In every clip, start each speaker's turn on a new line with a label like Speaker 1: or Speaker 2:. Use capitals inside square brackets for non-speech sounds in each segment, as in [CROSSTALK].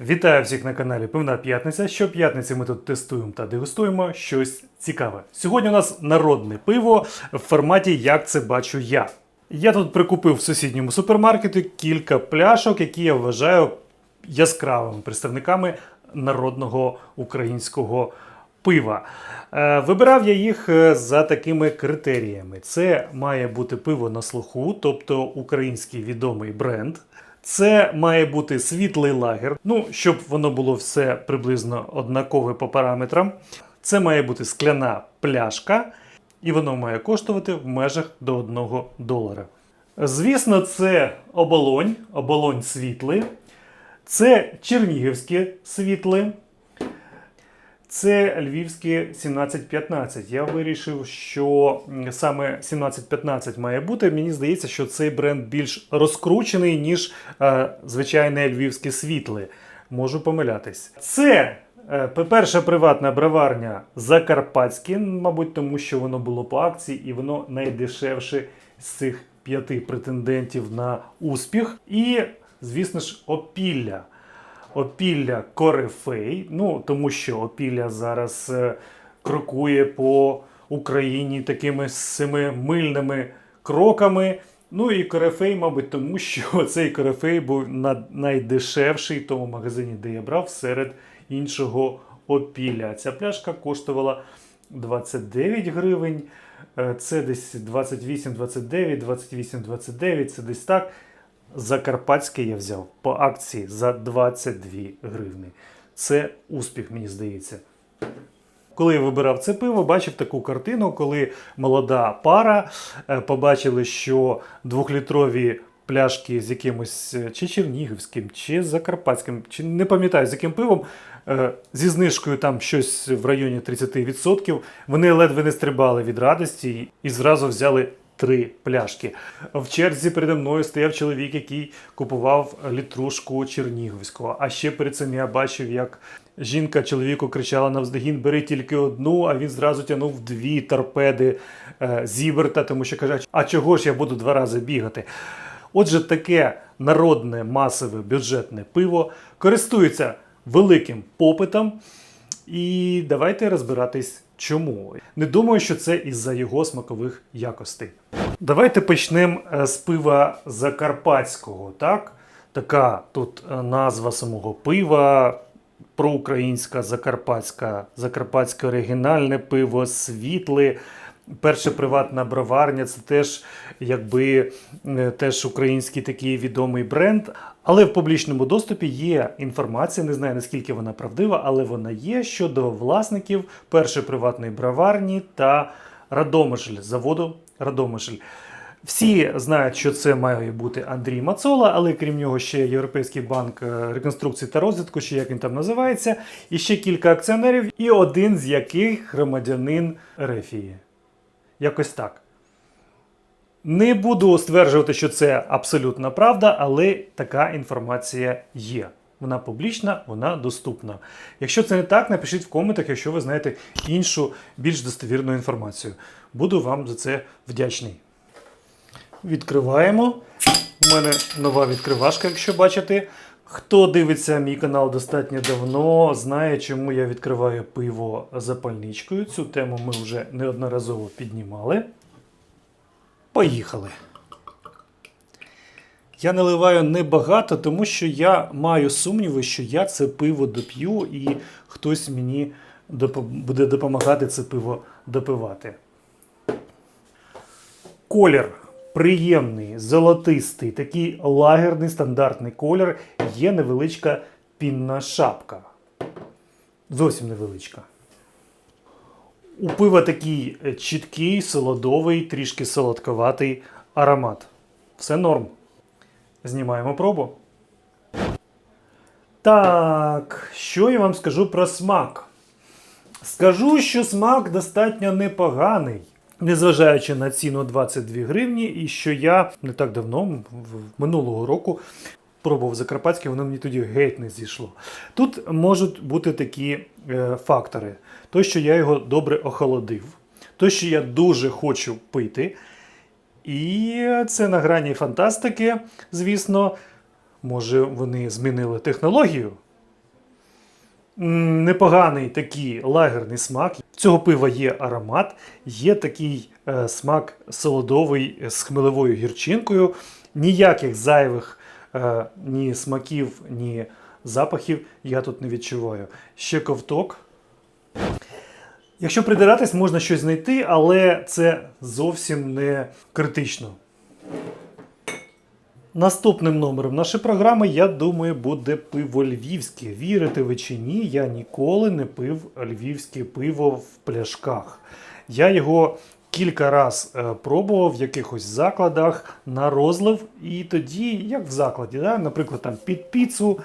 Speaker 1: Вітаю всіх на каналі Пивна П'ятниця. Щоп'ятниці ми тут тестуємо та дегустуємо щось цікаве. Сьогодні у нас народне пиво в форматі Як це бачу я. Я тут прикупив в сусідньому супермаркеті кілька пляшок, які я вважаю яскравими представниками народного українського пива. Е, Вибирав я їх е, за такими критеріями: це має бути пиво на слуху, тобто український відомий бренд. Це має бути світлий лагер, ну, щоб воно було все приблизно однакове по параметрам. Це має бути скляна пляшка, і воно має коштувати в межах до 1 долара. Звісно, це оболонь, оболонь світли, це чернігівське світле, це львівське 1715. Я вирішив, що саме 1715 має бути. Мені здається, що цей бренд більш розкручений, ніж е, звичайне львівське світле. Можу помилятись. Це е, перша приватна броварня Закарпатське, мабуть, тому що воно було по акції і воно найдешевше з цих п'яти претендентів на успіх. І, звісно ж, опілля. Опілля Корифей, ну тому що опілля зараз е, крокує по Україні такими семимильними кроками. Ну і Корифей, мабуть, тому що [LAUGHS] цей Корифей був на- найдешевший в тому магазині, де я брав, серед іншого опілля. Ця пляшка коштувала 29 гривень. Е, Це десь 28, 29, 28, 29, це десь так. Закарпатське я взяв по акції за 22 гривні. Це успіх, мені здається. Коли я вибирав це пиво, бачив таку картину, коли молода пара е, побачили, що двохлітрові пляшки з якимось е, чи чернігівським, чи закарпатським, чи не пам'ятаю з яким пивом, е, зі знижкою там щось в районі 30%, вони ледве не стрибали від радості і зразу взяли три пляшки. В черзі передо мною стояв чоловік, який купував літрушку чернігівського. А ще перед цим я бачив, як жінка чоловіку кричала навздогін, бери тільки одну, а він зразу тягнув дві торпеди е, Зіберта, тому що каже, а чого ж я буду два рази бігати? Отже, таке народне масове бюджетне пиво користується великим попитом. І давайте розбиратись, чому. Не думаю, що це із-за його смакових якостей. Давайте почнемо е, з пива закарпатського. Так? Така тут е, назва самого пива. Проукраїнська, закарпатська, закарпатське оригінальне пиво, світле. Перша приватна броварня це теж якби е, теж український такий відомий бренд. Але в публічному доступі є інформація, не знаю наскільки вона правдива, але вона є щодо власників першої приватної броварні та Радомишль, заводу Радомишль. Всі знають, що це має бути Андрій Мацола, але крім нього ще Європейський банк е, реконструкції та розвитку, чи як він там називається, і ще кілька акціонерів, і один з яких громадянин Рефії. Якось так. Не буду стверджувати, що це абсолютна правда, але така інформація є. Вона публічна, вона доступна. Якщо це не так, напишіть в коментах, якщо ви знаєте іншу, більш достовірну інформацію. Буду вам за це вдячний. Відкриваємо. У мене нова відкривашка, якщо бачите. Хто дивиться мій канал достатньо давно, знає, чому я відкриваю пиво запальничкою. Цю тему ми вже неодноразово піднімали. Поїхали. Я наливаю небагато, тому що я маю сумніви, що я це пиво доп'ю і хтось мені буде допомагати це пиво допивати. Колір приємний, золотистий, такий лагерний стандартний колір. Є невеличка пінна шапка. Зовсім невеличка. У пива такий е, чіткий, солодовий, трішки солодковатий аромат. Все норм. Знімаємо пробу. Так, що я вам скажу про смак? Скажу, що смак достатньо непоганий, незважаючи на ціну 22 гривні, і що я не так давно, минулого року, пробував закарпатське, воно мені тоді геть не зійшло. Тут можуть бути такі е, фактори: то, що я його добре охолодив, то, що я дуже хочу пити. І це на грані фантастики, звісно. Може, вони змінили технологію, Непоганий такий лагерний смак. Цього пива є аромат, є такий е, смак солодовий з хмелевою гірчинкою. Ніяких зайвих ні смаків, ні запахів я тут не відчуваю. Ще ковток. Якщо придиратись, можна щось знайти, але це зовсім не критично. Наступним номером нашої програми, я думаю, буде пиво львівське. Вірите ви чи ні, я ніколи не пив львівське пиво в пляшках. Я його кілька раз е, пробував в якихось закладах на розлив, і тоді, як в закладі, да? наприклад, там під піцу,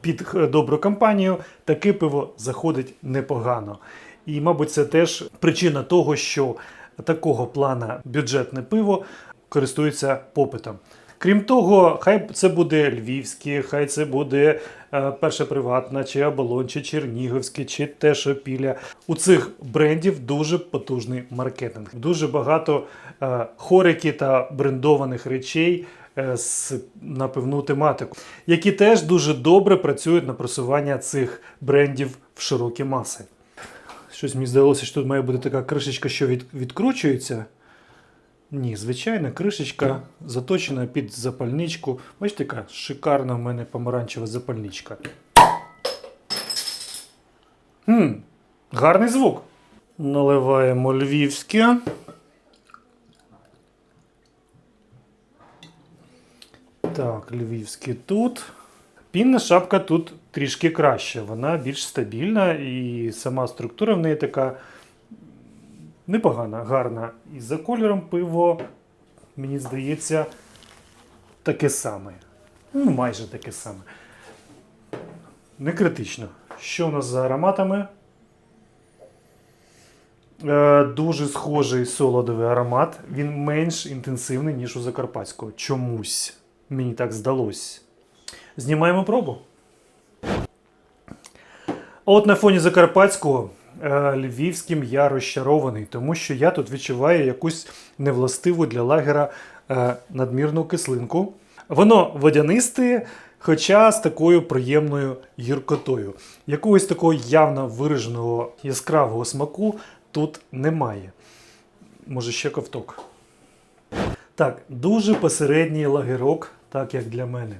Speaker 1: під е, добру компанію, таке пиво заходить непогано. І, мабуть, це теж причина того, що такого плана бюджетне пиво користується попитом. Крім того, хай це буде львівське, хай це буде е, перша приватна, чи оболонь, чи чернігівське, чи те, що піля. У цих брендів дуже потужний маркетинг. Дуже багато е, хорики та брендованих речей е, з на певну тематику, які теж дуже добре працюють на просування цих брендів в широкі маси. Щось мені здалося, що тут має бути така кришечка, що від, відкручується. Ні, звичайна кришечка заточена під запальничку. Бачите, яка шикарна в мене помаранчева запальничка. Хм, гарний звук. Наливаємо львівське. Так, львівське тут. Пінна шапка тут трішки краще. Вона більш стабільна і сама структура в неї така непогана, гарна. І за кольором пиво, мені здається, таке саме. Ну, майже таке саме. Не критично. Що у нас за ароматами? Е, дуже схожий солодовий аромат. Він менш інтенсивний, ніж у Закарпатського. Чомусь. Мені так здалось. Знімаємо пробу. От на фоні Закарпатського львівським я розчарований, тому що я тут відчуваю якусь невластиву для лагера е, надмірну кислинку. Воно водянисте, хоча з такою приємною гіркотою. Якогось такого явно вираженого яскравого смаку тут немає. Може ще ковток. Так, дуже посередній лагерок, так як для мене.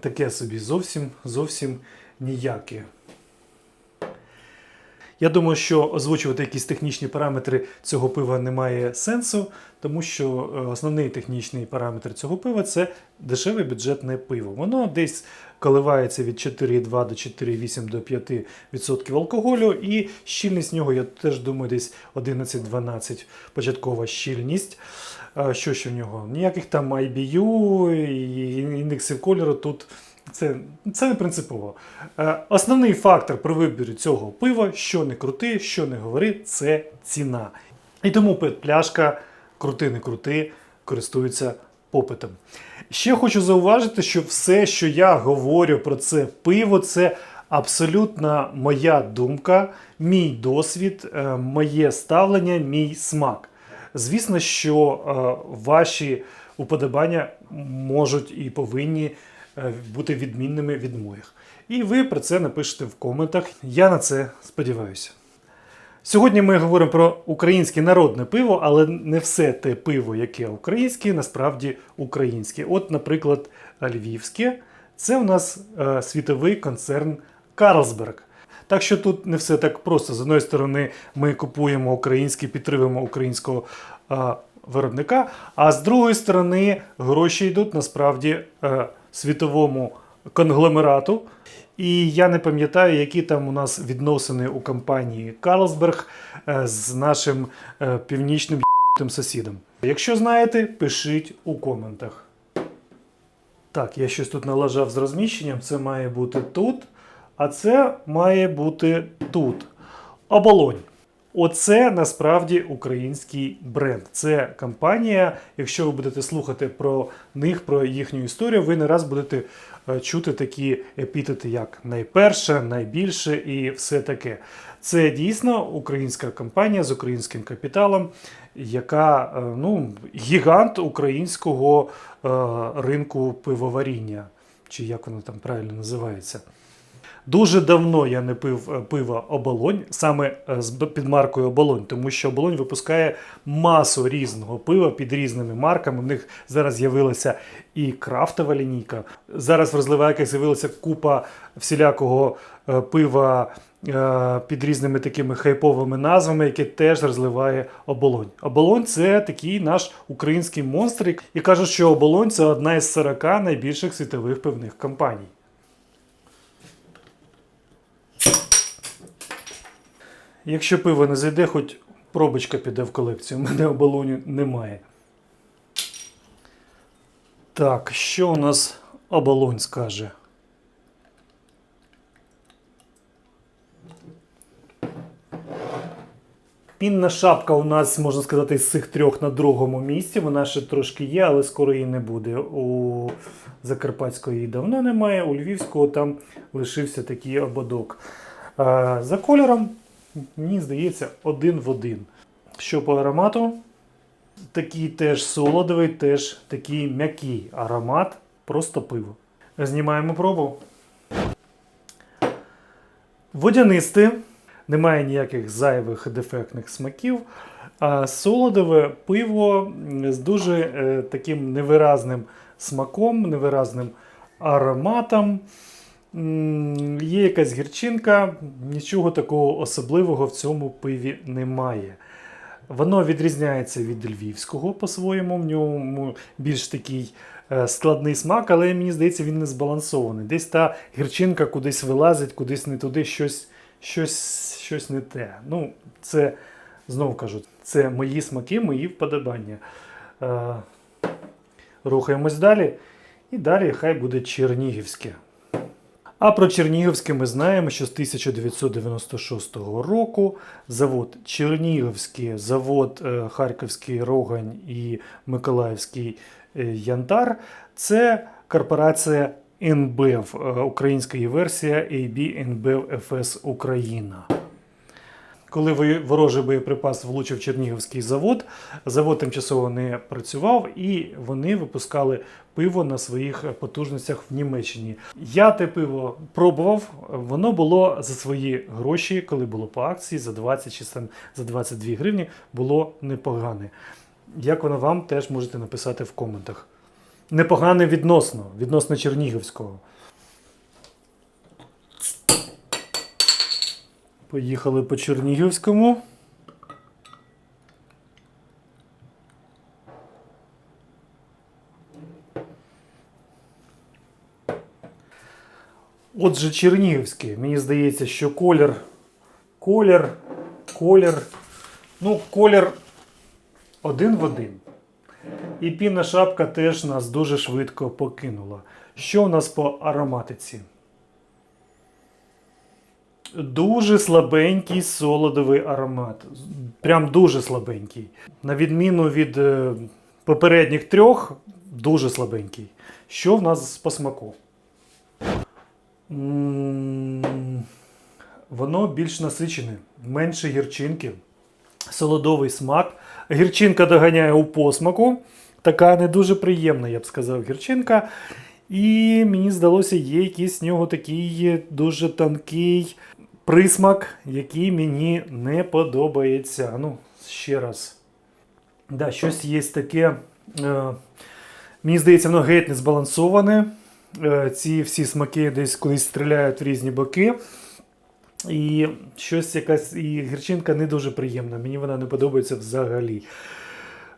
Speaker 1: Таке собі зовсім зовсім ніяке. Я думаю, що озвучувати якісь технічні параметри цього пива немає сенсу, тому що е, основний технічний параметр цього пива це дешеве бюджетне пиво. Воно десь коливається від 4,2 до 4,8 до 5% алкоголю, і щільність нього, я теж думаю, десь 11-12 початкова щільність. Що ще в нього? Ніяких там IBU індексів кольору тут. Це, це не принципово. Е, основний фактор при виборі цього пива, що не крути, що не говори, це ціна. І тому пляшка крути не крути, користується попитом. Ще хочу зауважити, що все, що я говорю про це пиво, це абсолютно моя думка, мій досвід, е, моє ставлення, мій смак. Звісно, що е, ваші уподобання можуть і повинні бути відмінними від моїх. І ви про це напишете в коментах. Я на це сподіваюся. Сьогодні ми говоримо про українське народне пиво, але не все те пиво, яке українське, насправді українське. От, наприклад, львівське це у нас е, світовий концерн Карлсберг. Так що тут не все так просто. З одної сторони, ми купуємо українське, підтримуємо українського е, виробника, а з другої сторони, гроші йдуть насправді е, світовому конгломерату. І я не пам'ятаю, які там у нас відносини у компанії Карлсберг е, з нашим е, північним єбанутим сусідом. Якщо знаєте, пишіть у коментах. Так, я щось тут налажав з розміщенням. Це має бути тут, а це має бути тут. Оболонь. Оце насправді український бренд. Це компанія. Якщо ви будете слухати про них, про їхню історію, ви не раз будете е, чути такі епітети, як найперше, найбільше і все таке. Це дійсно українська компанія з українським капіталом, яка е, ну, гігант українського е, ринку пивоваріння, чи як воно там правильно називається. Дуже давно я не пив е, пива оболонь, саме е, з під маркою оболонь, тому що оболонь випускає масу різного пива під різними марками. В них зараз з'явилася і крафтова лінійка. Зараз в розливайках з'явилася купа всілякого е, пива під різними такими хайповими назвами, яке теж розливає оболонь. Оболонь це такий наш український монстр, і кажуть, що оболонь це одна із 40 найбільших світових пивних компаній. Якщо пиво не зайде, хоч пробочка піде в колекцію. У мене оболоню немає. Так, що у нас оболонь скаже? Пінна шапка у нас, можна сказати, з цих трьох на другому місці. Вона ще трошки є, але скоро її не буде. У Закарпатської її давно немає, у Львівського там лишився такий ободок. За кольором, мені здається, один в один. Що по аромату? Такий теж солодовий, теж такий м'який аромат, просто пиво. Знімаємо пробу. Водянисте, немає ніяких зайвих дефектних смаків. А солодове пиво з дуже е, таким невиразним смаком, невиразним ароматом. Є якась гірчинка, нічого такого особливого в цьому пиві немає. Воно відрізняється від львівського по-своєму. В ньому більш такий е, складний смак, але мені здається, він не збалансований. Десь та гірчинка кудись вилазить, кудись не туди, щось, щось, щось не те. Ну, це знову кажу, це мої смаки, мої вподобання. Е, рухаємось далі. І далі хай буде Чернігівське. А про Чернігівське ми знаємо, що з 1996 року завод Чернігівський, завод е, Харківський Рогань і Миколаївський е, Янтар це корпорація НБЕВ, е, українська версія AB НБЕВ ФС Україна. Коли ворожий боєприпас влучив Чернігівський завод, завод тимчасово не працював і вони випускали пиво на своїх потужностях в Німеччині. Я те пиво пробував, воно було за свої гроші, коли було по акції за 20 чи за 22 гривні, було непогане. Як воно вам теж можете написати в коментах. Непогане відносно, відносно Чернігівського. Поїхали по Чернігівському. Отже, Чернігівське. Мені здається, що колір. Колір. Колір. Ну, колір один в один. І пінна шапка теж нас дуже швидко покинула. Що у нас по ароматиці? Дуже слабенький солодовий аромат. Прям дуже слабенький. На відміну від е, попередніх трьох, дуже слабенький. Що в нас по смаку? Воно більш насичене, менше гірчинки, солодовий смак. Гірчинка доганяє у посмаку. Така не дуже приємна, я б сказав, гірчинка. І мені здалося, є якийсь в нього такий дуже тонкий присмак, який мені не подобається. Ну, ще раз. Да, щось є таке. Е, мені здається, воно геть не збалансоване. Е, ці всі смаки десь колись стріляють в різні боки. І щось якась і гірчинка не дуже приємна. Мені вона не подобається взагалі.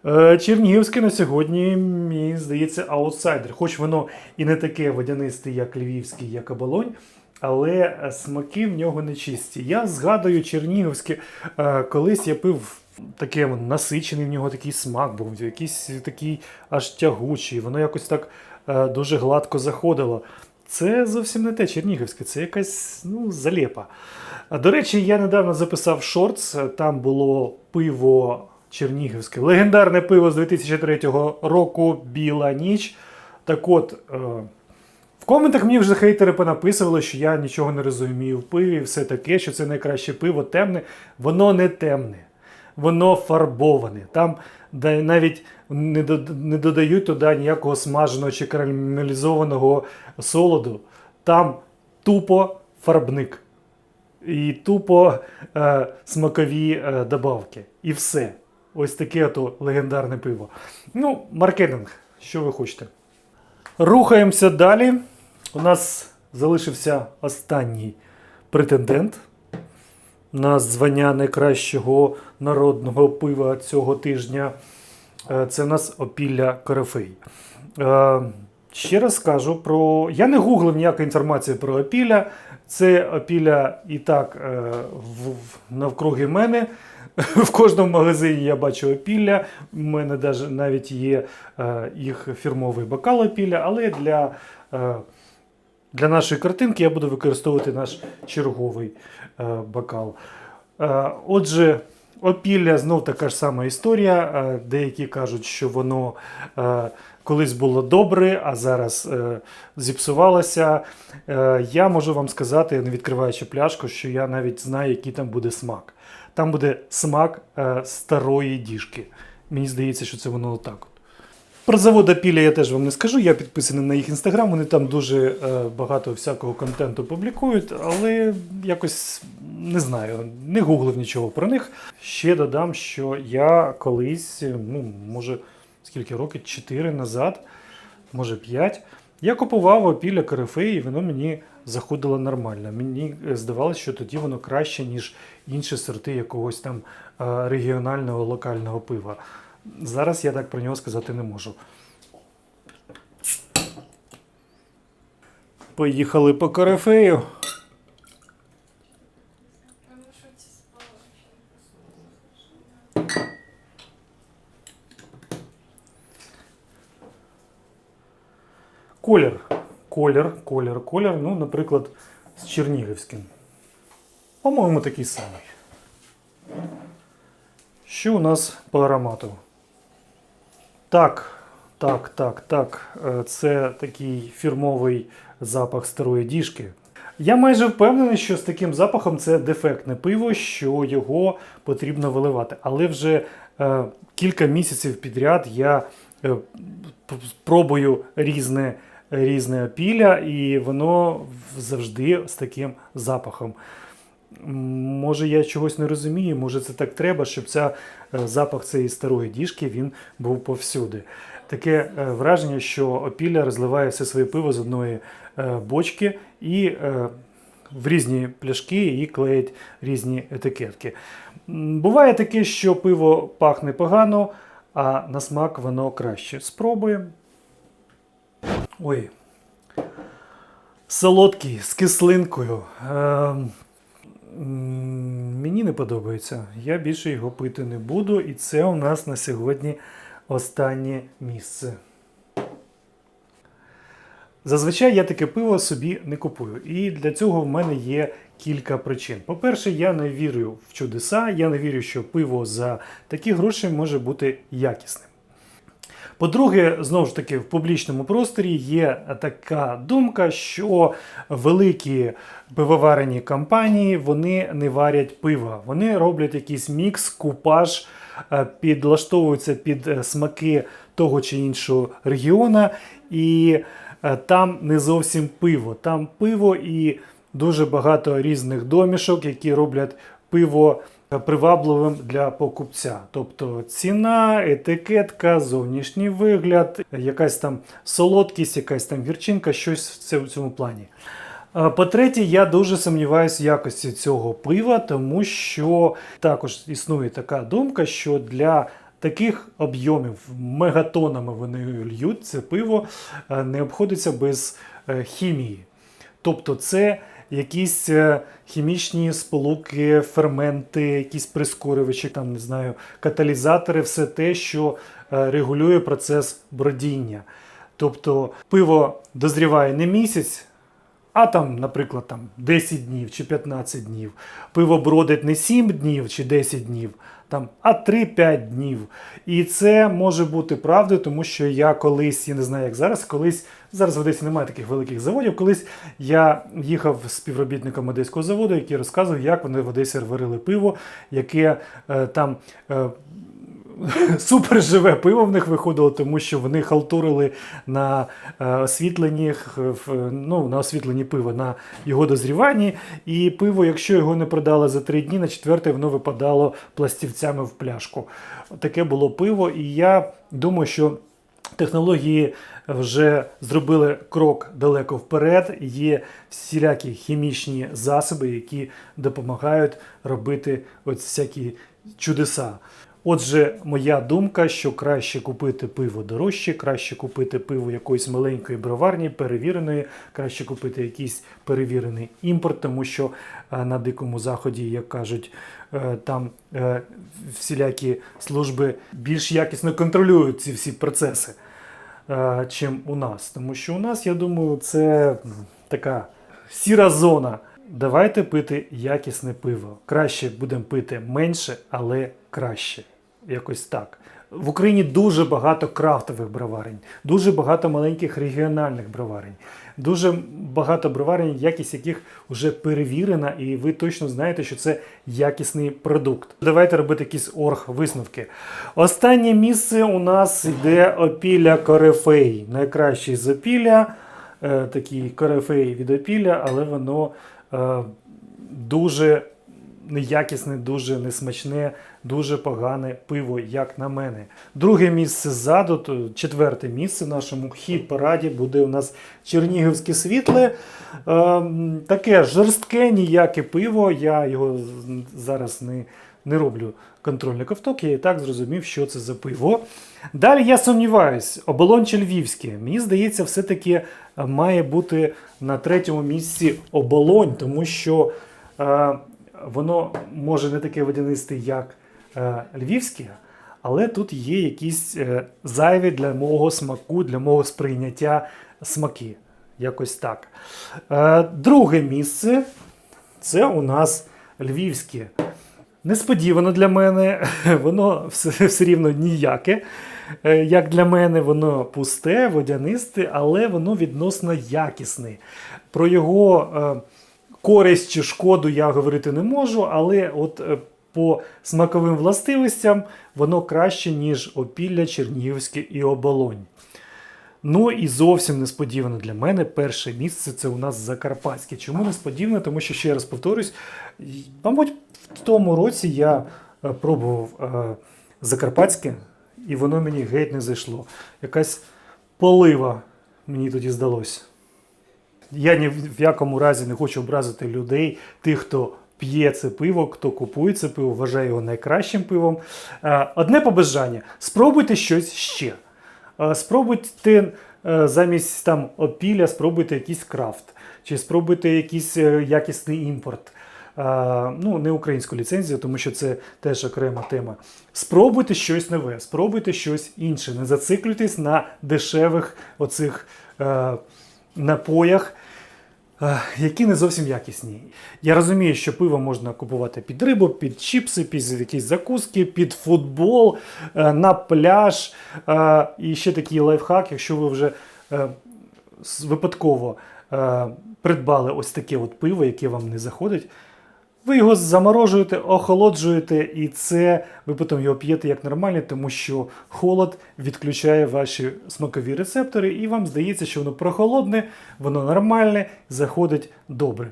Speaker 1: Е, Чернігівське на сьогодні, мені здається, аутсайдер. Хоч воно і не таке водянисте, як львівський, як оболонь, але е, смаки в нього не чисті. Я згадую Чернігівське, е, колись я пив таке насичений в нього такий смак був, якийсь такий аж тягучий. Воно якось так е, дуже гладко заходило. Це зовсім не те Чернігівське, це якась ну, залепа. До речі, я недавно записав шортс, там було пиво Чернігівське, легендарне пиво з 2003 року Біла ніч. Так от, коментах мені вже хейтери понаписували, що я нічого не розумію в пиві, все таке, що це найкраще пиво темне. Воно не темне, воно фарбоване. Там навіть не, дод- не додають туди ніякого смаженого чи карамелізованого солоду. Там тупо фарбник. І тупо е, смакові е, добавки. І все. Ось таке то легендарне пиво. Ну, маркетинг, що ви хочете. Рухаємося далі. У нас залишився останній претендент на звання найкращого народного пива цього тижня. Е, Це у нас опілля Корифей. Е, Ще раз скажу про. Я не гуглив ніякої інформації про опілля. Це опілля і так е, навкруги мене. [LAUGHS] В кожному магазині я бачу опілля. У мене навіть є їх фірмовий бокал опілля, але для, для нашої картинки я буду використовувати наш черговий е, бокал. Е, Отже, опілля знов така ж сама історія. Е, Деякі кажуть, що воно е, колись було добре, а зараз е, зіпсувалося. Е, Я можу вам сказати, не відкриваючи пляшку, що я навіть знаю, який там буде смак. Там буде смак е, старої діжки. Мені здається, що це воно отак. Про завод Апіля я теж вам не скажу. Я підписаний на їх інстаграм. Вони там дуже е, багато всякого контенту публікують, але якось не знаю, не гуглив нічого про них. Ще додам, що я колись, ну може, скільки років, 4 назад, може 5, я купував опілля корифей, і воно мені заходило нормально. Мені е, здавалося, що тоді воно краще, ніж інші сорти якогось там е, регіонального локального пива. Зараз я так про нього сказати не можу. Поїхали по корифею. Колір. Колір, колір, колір. Ну, наприклад, з Чернігівським. По-моєму, такий самий. Що у нас по аромату? Так, так, так, так. Е, Це такий фірмовий запах старої діжки. Я майже впевнений, що з таким запахом це дефектне пиво, що його потрібно виливати. Але вже е, кілька місяців підряд я е, пробую різне, різне опілля, і воно завжди з таким запахом. Може, я чогось не розумію, може це так треба, щоб ця, е, запах цієї старої діжки він був повсюди. Таке е, враження, що опілля розливає все своє пиво з одної е, бочки і в різні пляшки і клеїть різні етикетки. Буває таке, що пиво пахне погано, а на смак воно краще. Спробуємо. Ой. Солодкий з кислинкою. Мені не подобається. Я більше його пити не буду, і це у нас на сьогодні останнє місце. Зазвичай я таке пиво собі не купую. І для цього в мене є кілька причин. По-перше, я не вірю в чудеса, я не вірю, що пиво за такі гроші може бути якісним. По-друге, знову ж таки, в публічному просторі є така думка, що великі пивоварені компанії вони не варять пива. Вони роблять якийсь мікс, купаж, е, підлаштовуються під е, смаки того чи іншого регіона, і е, там не зовсім пиво. Там пиво і дуже багато різних домішок, які роблять пиво привабливим для покупця. Тобто ціна, етикетка, зовнішній вигляд, якась там солодкість, якась там гірчинка, щось в цьому плані. По-третє, я дуже сумніваюся в якості цього пива, тому що також існує така думка, що для таких об'ємів мегатонами вони льють це пиво е, не обходиться без е, хімії. Тобто це якісь е, хімічні сполуки, ферменти, якісь прискорювачі, там, не знаю, каталізатори, все те, що е, регулює процес бродіння. Тобто пиво дозріває не місяць, а там, наприклад, там 10 днів чи 15 днів. Пиво бродить не 7 днів чи 10 днів, там, а 3-5 днів. І це може бути правдою, тому що я колись, я не знаю, як зараз, колись зараз в Одесі немає таких великих заводів. Колись я їхав з співробітником одеського заводу, який розказував, як вони в Одесі варили пиво, яке е, там. Е, [LAUGHS] супер живе пиво в них виходило, тому що вони халтурили на е, освітленні, ну, на освітленні пива, на його дозріванні. І пиво, якщо його не продали за три дні, на четвертий воно випадало пластівцями в пляшку. Таке було пиво, і я думаю, що технології вже зробили крок далеко вперед. Є всілякі хімічні засоби, які допомагають робити ось всякі чудеса. Отже, моя думка, що краще купити пиво дорожче, краще купити пиво якоїсь маленької броварні, перевіреної, краще купити якийсь перевірений імпорт, тому що е, на дикому заході, як кажуть, е, там е, всілякі служби більш якісно контролюють ці всі процеси, чим у нас. Тому що у нас, я думаю, це така сіра зона. Давайте пити якісне пиво. Краще будемо пити менше, але краще. Якось так. В Україні дуже багато крафтових броварень, дуже багато маленьких регіональних броварень, дуже багато броварень, якість яких вже перевірена, і ви точно знаєте, що це якісний продукт. Давайте робити якісь орг висновки. Останнє місце у нас йде опілля корифей. Найкращий з опілля, е, такий корифей від опілля, але воно е, дуже неякісне, дуже несмачне, дуже погане пиво, як на мене. Друге місце ззаду, четверте місце в нашому хіт параді буде у нас Чернігівське світле. Е, таке жорстке, ніяке пиво. Я його зараз не, не роблю контрольний ковток, я і так зрозумів, що це за пиво. Далі я сумніваюсь, оболонь чи львівське. Мені здається, все-таки е, має бути на третьому місці оболонь, тому що е, воно може не таке водянисте, як е, львівське, але тут є якісь е, зайві для мого смаку, для мого сприйняття смаки. Якось так. Е, друге місце це у нас львівське. Несподівано для мене, [LAUGHS] воно все, все рівно ніяке. Як для мене, воно пусте, водянисте, але воно відносно якісне. Про його користь чи шкоду я говорити не можу, але от е, по смаковим властивостям воно краще, ніж опілля, чернігівське і оболонь. Ну і зовсім несподівано для мене перше місце це у нас Закарпатське. Чому несподівано? Тому що ще раз повторюсь, мабуть, в тому році я е, пробував е, Закарпатське, і воно мені геть не зайшло. Якась полива мені тоді здалося. Я ні в якому разі не хочу образити людей, тих, хто п'є це пиво, хто купує це пиво, вважає його найкращим пивом. Е, Одне побажання: спробуйте щось ще. Е, Спробуйте е, замість там опілля, спробуйте якийсь крафт, чи спробуйте якийсь якісний імпорт. Ну, не українську ліцензію, тому що це теж окрема тема. Спробуйте щось нове, спробуйте щось інше. Не зациклюйтесь на дешевих оцих напоях. е, Які не зовсім якісні. Я розумію, що пиво можна купувати під рибу, під чіпси, під якісь закуски, під футбол, е, на пляж. Е, І ще такий лайфхак, якщо ви вже випадково придбали ось таке от пиво, яке вам не заходить. Ви його заморожуєте, охолоджуєте, і це ви потім його п'єте як нормальне, тому що холод відключає ваші смакові рецептори, і вам здається, що воно прохолодне, воно нормальне, заходить добре.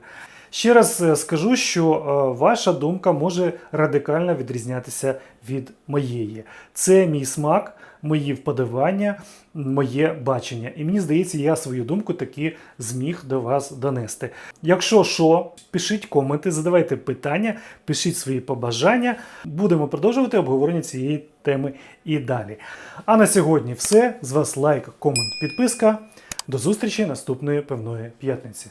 Speaker 1: Ще раз е, скажу, що е, ваша думка може радикально відрізнятися від моєї. Це мій смак, мої вподобання, моє бачення. І мені здається, я свою думку таки зміг до вас донести. Якщо що, пишіть коменти, задавайте питання, пишіть свої побажання. Будемо продовжувати обговорення цієї теми і далі. А на сьогодні все. З вас лайк, комент, підписка. До зустрічі наступної певної п'ятниці.